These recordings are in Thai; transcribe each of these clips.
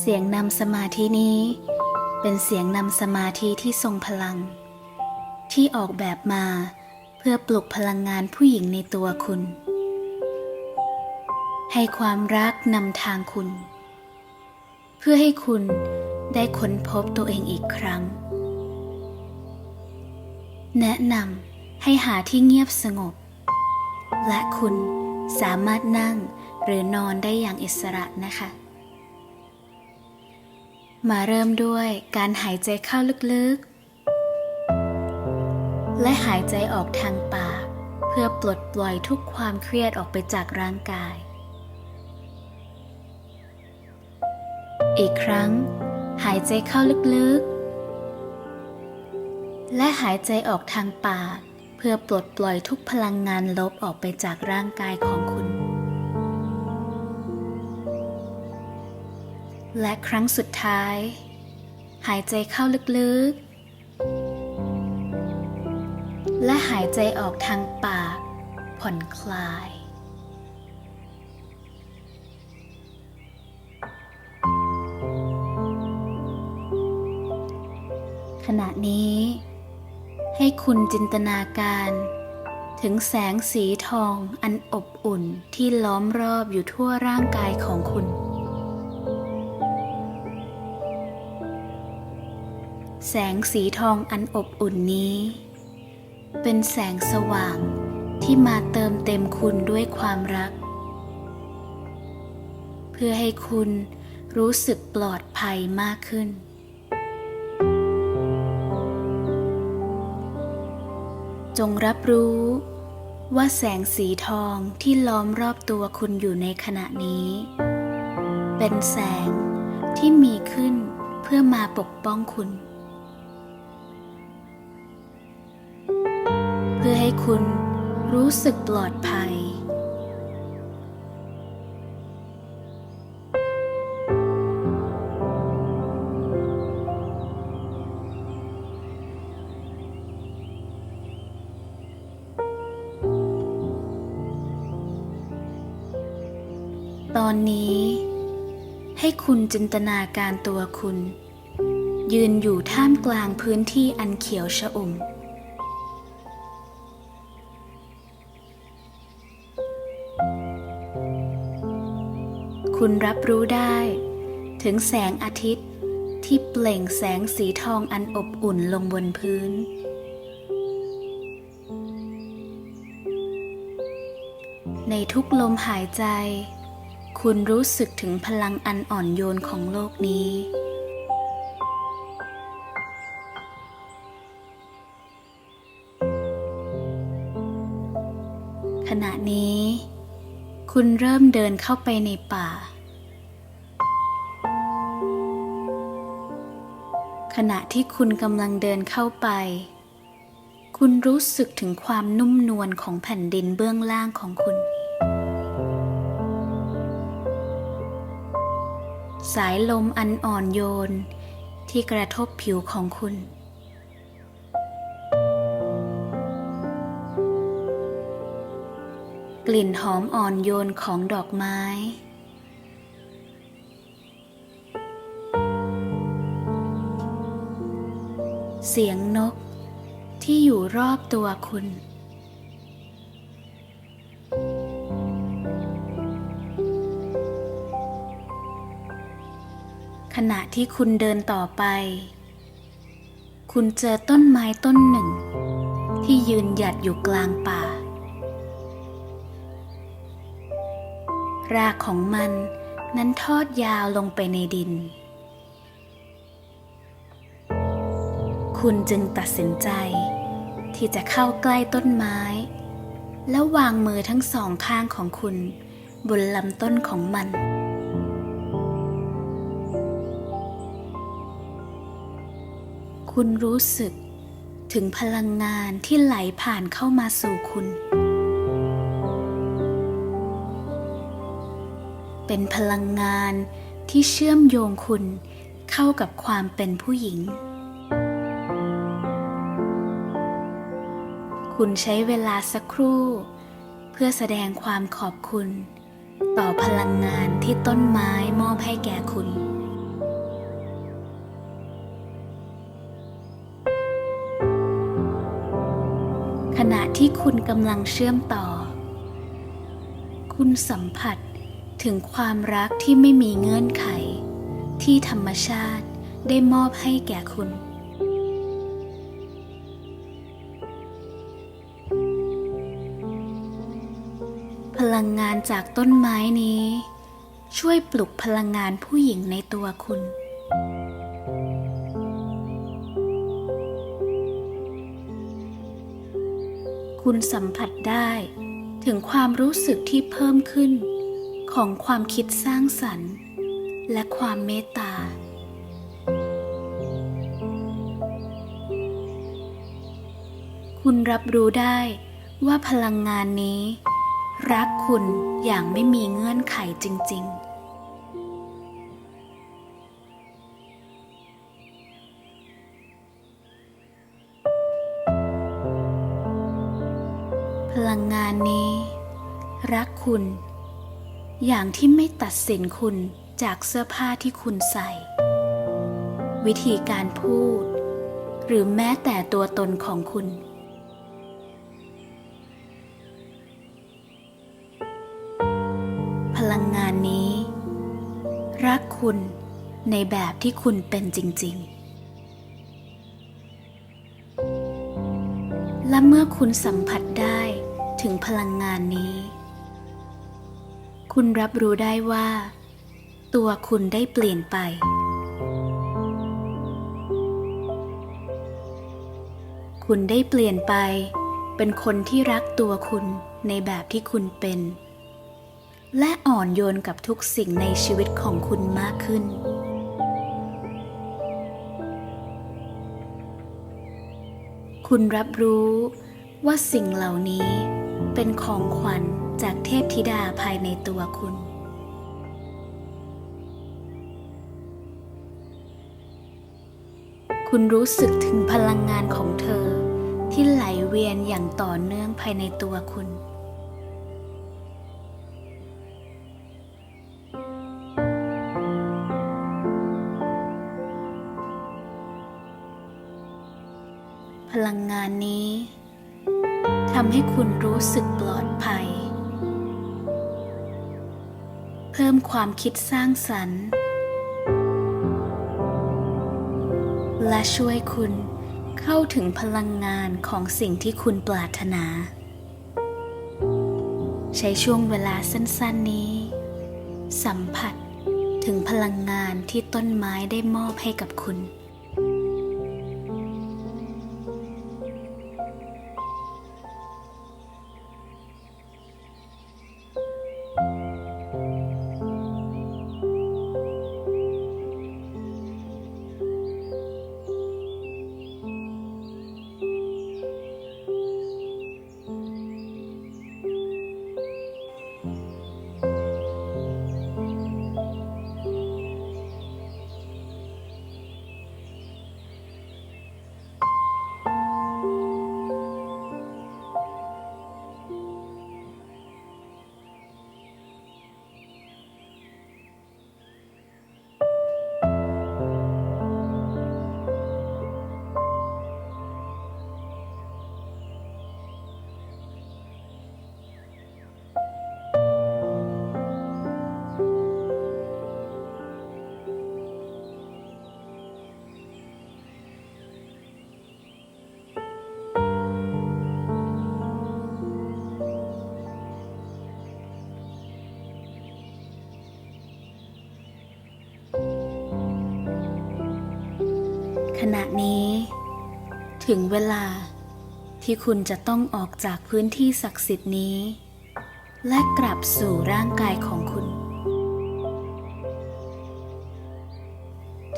เสียงนำสมาธินี้ เป็นเสียงนำสมาธิที่ทรงพลัง ที่ออกแบบมาเพื่อปลุกพลังงานผู้หญิงในตัวคุณ ให้ความรักนำทางคุณ เพื่อให้คุณได้ค้นพบตัวเองอีกครั้ง แนะนำให้หาที่เงียบสงบ และคุณสามารถนั่งหรือนอนได้อย่างอิสระนะคะ มาเริ่มด้วยการหายใจเข้าลึกๆ และหายใจออกทางปาก เพื่อปลดปล่อยทุกความเครียดออกไปจากร่างกาย อีกครั้ง หายใจเข้าลึกๆ และหายใจออกทางปาก เพื่อปลดปล่อยทุกพลังงานลบออกไปจากร่างกายของคุณ และครั้งสุดท้าย หายใจเข้าลึกๆ และหายใจออกทางปาก ผ่อนคลาย ขณะนี้ ให้คุณจินตนาการถึงแสงสีทองอันอบอุ่นที่ล้อมรอบอยู่ทั่วร่างกายของคุณ สงสีทองอันอบอุ่นนี้ เป็นแสงสว่างที่มาเติมเต็มคุณด้วยความรัก เพื่อให้คุณรู้สึกปลอดภัยมากขึ้น จงรับรู้ว่าแสงสีทองที่ล้อมรอบตัวคุณอยู่ในขณะนี้ เป็นแสงที่มีขึ้นเพื่อมาปกป้องคุณ คุณรู้สึกปลอดภัย ตอนนี้ ให้คุณจินตนาการตัวคุณ ยืนอยู่ท่ามกลางพื้นที่อันเขียวชอุ่ม คุณรับรู้ได้ ถึงแสงอาทิตย์ที่เปล่งแสงสีทองอันอบอุ่นลงบนพื้น ในทุกลมหายใจ คุณรู้สึกถึงพลังอันอ่อนโยนของโลกนี้ คุณเริ่มเดินเข้าไปในป่า ขณะที่คุณกำลังเดินเข้าไป คุณรู้สึกถึงความนุ่มนวลของแผ่นดินเบื้องล่างของคุณ สายลมอันอ่อนโยนที่กระทบผิวของคุณ กลิ่นหอมอ่อนโยนของดอกไม้ เสียงนกที่อยู่รอบตัวคุณ ขณะที่คุณเดินต่อไป คุณเจอต้นไม้ต้นหนึ่ง ที่ยืนหยัดอยู่กลางป่า รากของมันนั้นทอดยาวลงไปในดิน คุณจึงตัดสินใจ ที่จะเข้าใกล้ต้นไม้ แล้ววางมือทั้งสองข้างของคุณบนลำต้นของมัน คุณรู้สึกถึงพลังงานที่ไหลผ่านเข้ามาสู่คุณ เป็นพลังงานที่เชื่อมโยงคุณเข้ากับความเป็นผู้หญิง คุณใช้เวลาสักครู่ เพื่อแสดงความขอบคุณ ต่อพลังงานที่ต้นไม้มอบให้แก่คุณขณะที่คุณกำลังเชื่อมต่อ คุณสัมผัส ถึงความรักที่ไม่มีเงื่อนไข ที่ธรรมชาติได้มอบให้แก่คุณ พลังงานจากต้นไม้นี้ ช่วยปลุกพลังงานผู้หญิงในตัวคุณคุณสัมผัสได้ถึงความรู้สึกที่เพิ่มขึ้น ของความคิดสร้างสรรค์ และความเมตตา คุณรับรู้ได้ว่าพลังงานนี้ รักคุณอย่างไม่มีเงื่อนไขจริง ๆพลังงานนี้ รักคุณ อย่างที่ไม่ตัดสินคุณจากเสื้อผ้าที่คุณใส่ วิธีการพูด หรือแม้แต่ตัวตนของคุณ พลังงานนี้ รักคุณในแบบที่คุณเป็นจริง ๆ และเมื่อคุณสัมผัสได้ถึงพลังงานนี้ คุณรับรู้ได้ว่า ตัวคุณได้เปลี่ยนไป คุณได้เปลี่ยนไป เป็นคนที่รักตัวคุณในแบบที่คุณเป็น และอ่อนโยนกับทุกสิ่งในชีวิตของคุณมากขึ้นคุณรับรู้ว่าสิ่งเหล่านี้เป็นของขวัญ จากเทพธิดาภายในตัวคุณ คุณรู้สึกถึงพลังงานของเธอ ที่ไหลเวียนอย่างต่อเนื่องภายในตัวคุณ พลังงานนี้ทำให้คุณรู้สึกปลอดภัย พิ่มความคิดสร้างสรรค์ และช่วยคุณเข้าถึงพลังงานของสิ่งที่คุณปรารถนา ใช้ช่วงเวลาสั้นๆนี้ สัมผัสถึงพลังงานที่ต้นไม้ได้มอบให้กับคุณ ณะนี้ ถึงเวลาที่คุณจะต้องออกจากพื้นที่ศักดิ์สิทธิ์นี้ และกลับสู่ร่างกายของคุณ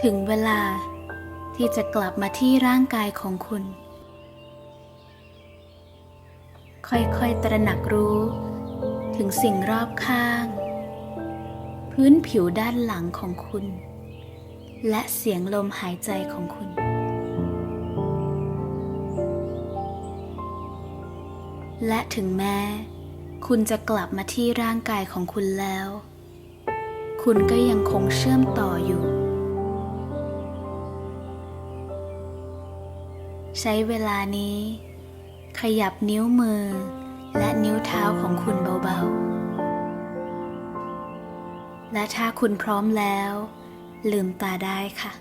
ถึงเวลาที่จะกลับมาที่ร่างกายของคุณ ค่อยๆตระหนักรู้ถึงสิ่งรอบข้าง พื้นผิวด้านหลังของคุณ และเสียงลมหายใจของคุณ และถึงแม้ คุณจะกลับมาที่ร่างกายของคุณแล้ว คุณก็ยังคงเชื่อมต่ออยู่ ใช้เวลานี้ ขยับนิ้วมือ และนิ้วเท้าของคุณเบาๆ และถ้าคุณพร้อมแล้ว ลืมตาได้ค่ะ